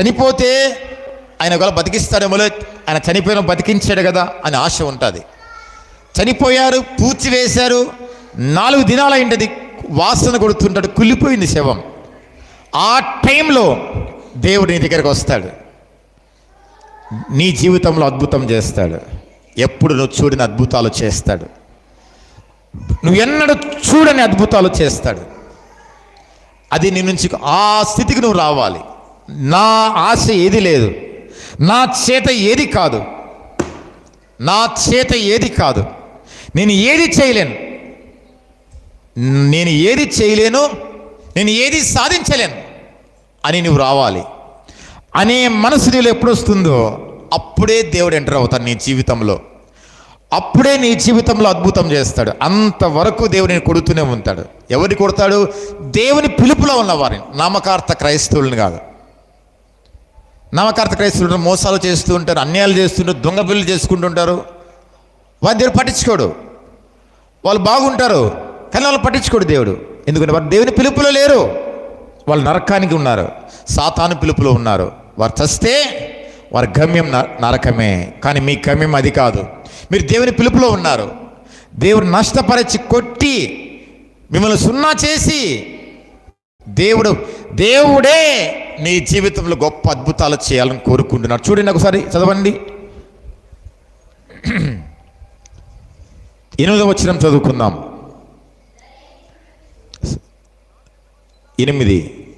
చనిపోతే ఆయన ఒకవేళ బతికిస్తాడేమో ఆయన చనిపోయిన బతికించాడు కదా అని ఆశ ఉంటుంది. చనిపోయారు పూడ్చి వేశారు నాలుగు దినాలైంటది వాసన కొడుతుంటాడు కుళ్ళిపోయింది శవం. ఆ టైంలో దేవుడు నీ దగ్గరకు వస్తాడు. నీ జీవితంలో అద్భుతం చేస్తాడు. ఎప్పుడు నువ్వు చూడని అద్భుతాలు చేస్తాడు. నువ్వు ఎన్నడూ చూడని అద్భుతాలు చేస్తాడు. అది నీ నుంచి ఆ స్థితికి నువ్వు రావాలి. నా ఆశ ఏది లేదు. నా చేత ఏది కాదు. నా చేత ఏది కాదు. నేను ఏది చేయలేను. నేను ఏది చేయలేను. నేను ఏది సాధించలేను అని నువ్వు రావాలి. అనే మనసు నీలో ఎప్పుడు వస్తుందో అప్పుడే దేవుడు ఎంటర్ అవుతాడు నీ జీవితంలో. అప్పుడే నీ జీవితంలో అద్భుతం చేస్తాడు. అంతవరకు దేవుడిని కొడుతూనే ఉంటాడు. ఎవరిని కొడతాడు? దేవుని పిలుపులో ఉన్నవారిని నామకార్థ క్రైస్తవులను కాదు. నామకార్థ క్రైస్తులు మోసాలు చేస్తూ ఉంటారు అన్యాయాలు చేస్తుంటారు దొంగ పిల్లలు చేసుకుంటుంటారు వారి దేవుడు పట్టించుకోడు. వాళ్ళు బాగుంటారు కానీ వాళ్ళు పట్టించుకోడు దేవుడు. ఎందుకంటే వారు దేవుని పిలుపులో లేరు. వాళ్ళు నరకానికి ఉన్నారు సాతాను పిలుపులో ఉన్నారు. వారు చస్తే వారి గమ్యం న- నరకమే కానీ మీ గమ్యం అది కాదు. మీరు దేవుని పిలుపులో ఉన్నారు. దేవుడు నష్టపరిచి కొట్టి మిమ్మల్ని సున్నా చేసి దేవుడు దేవుడే నీ జీవితంలో గొప్ప అద్భుతాలు చేయాలని కోరుకుంటున్నాడు. చూడండి ఒకసారి చదవండి. ఎనిమిదవ వచ్చిన చదువుకుందాం. ఎనిమిది.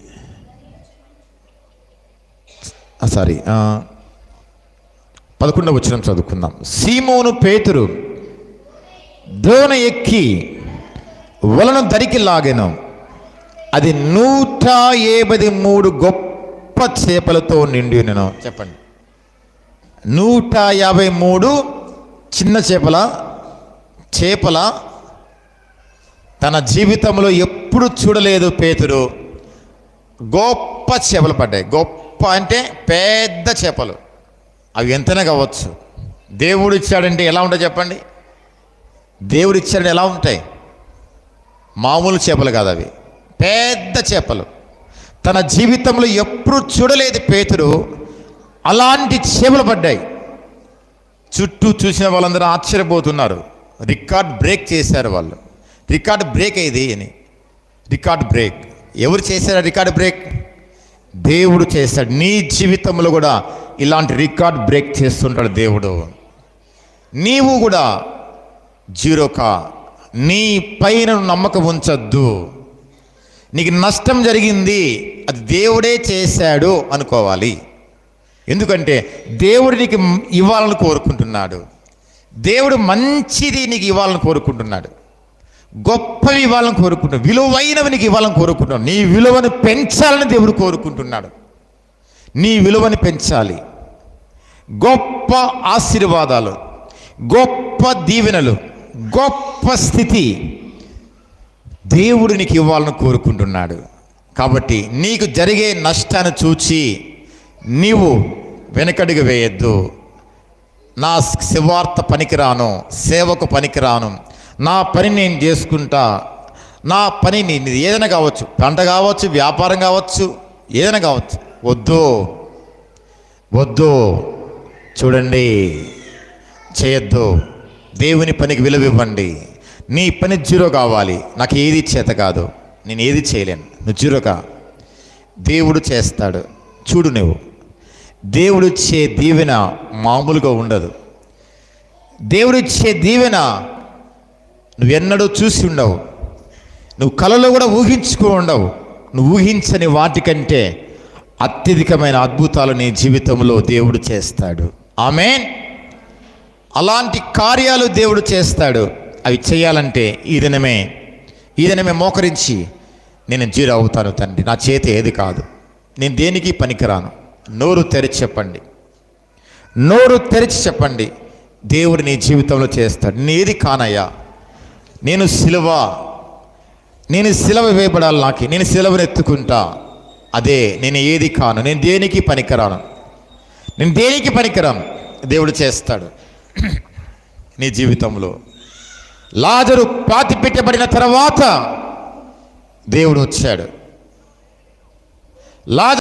సారీ పదకొండవ వచ్చిన చదువుకుందాం. సీమోను పేతురు దోణ ఎక్కి వలను దరికి లాగాను. అది నూట ఏబై మూడు గొప్ప చేపలతో నిండి నేను చెప్పండి. నూట యాభై మూడు చిన్న చేపల చేపల తన జీవితంలో ఎప్పుడు చూడలేదు పేతురు గొప్ప చేపలు పడ్డాయి. గొప్ప అంటే పెద్ద చేపలు. అవి ఎంతనే కావచ్చు. దేవుడు ఇచ్చాడంటే ఎలా ఉంటాయి చెప్పండి? దేవుడు ఇచ్చాడంటే ఎలా ఉంటాయి? మామూలు చేపలు కాదు అవి. పెద్ద చేపలు. తన జీవితంలో ఎప్పుడు చూడలేదు పేతుడు అలాంటి చేపలు పడ్డాయి. చుట్టూ చూసిన వాళ్ళందరూ ఆశ్చర్యపోతున్నారు. రికార్డ్ బ్రేక్ చేశారు వాళ్ళు. రికార్డ్ బ్రేక్ అయింది అని. Record break. ఎవరు చేశారు రికార్డ్ బ్రేక్? దేవుడు చేశాడు. నీ జీవితంలో కూడా ఇలాంటి రికార్డ్ బ్రేక్ చేస్తుంటాడు దేవుడు. నీవు కూడా జీరోకా. నీ పైన నమ్మకం ఉంచద్దు. నీకు నష్టం జరిగింది అది దేవుడే చేశాడు అనుకోవాలి. ఎందుకంటే దేవుడు నీకు ఇవ్వాలని కోరుకుంటున్నాడు. దేవుడు మంచిది నీకు ఇవ్వాలని కోరుకుంటున్నాడు. గొప్పవి ఇవ్వాలని కోరుకుంటున్నాడు. విలువైనవి నీకు ఇవ్వాలని కోరుకుంటున్నాడు. నీ విలువను పెంచాలని దేవుడు కోరుకుంటున్నాడు. నీ విలువని పెంచాలి. గొప్ప ఆశీర్వాదాలు గొప్ప దీవెనలు గొప్ప స్థితి దేవుడు నీకు ఇవ్వాలని కోరుకుంటున్నాడు. కాబట్టి నీకు జరిగే నష్టాన్ని చూచి నీవు వెనకడుగు వేయొద్దు. నా శివార్త పనికిరాను సేవకు పనికిరాను. నా పని నేను చేసుకుంటా. నా పని నీ- ఏదైనా కావచ్చు పంట కావచ్చు వ్యాపారం కావచ్చు ఏదైనా కావచ్చు. వద్దు. వద్దు. చూడండి. చేయొద్దు. దేవుని పనికి విలువ ఇవ్వండి నీ పని జీరో కావాలి. నాకు ఏది చేత కాదు. నేను ఏది చేయలేను. నువ్వు జీరోగా దేవుడు చేస్తాడు. చూడు నువ్వు. దేవుడిచ్చే దీవెన మామూలుగా ఉండదు. దేవుడిచ్చే దీవెన నువ్వెన్నడూ చూసి ఉండవు. నువ్వు కలలో కూడా ఊహించుకో ఉండవు. నువ్వు ఊహించని వాటికంటే అత్యధికమైన అద్భుతాలు నీ జీవితంలో దేవుడు చేస్తాడు. ఆమె అలాంటి కార్యాలు దేవుడు చేస్తాడు. అవి చేయాలంటే ఈ దినమే ఈ దినమే మోకరించి నేను జీరో అవుతాను తండ్రి. నా చేతి ఏది కాదు. నేను దేనికి పనికిరాను? నోరు తెరిచి చెప్పండి. నోరు తెరిచి చెప్పండి. దేవుడు నీ జీవితంలో చేస్తాడు. నేను ఏది కానయ్యా? నేను సిలువ నేను సిలవ వేయబడాలి నాకు. నేను సిలవను ఎత్తుకుంటా. అదే నేను ఏది కాను? నేను దేనికి పనికిరాను? నేను దేనికి పనికిరాను? దేవుడు చేస్తాడు. నీ జీవితంలో లాజరు పాతి పెట్టబడిన తర్వాత దేవుడు వచ్చాడు. లాజ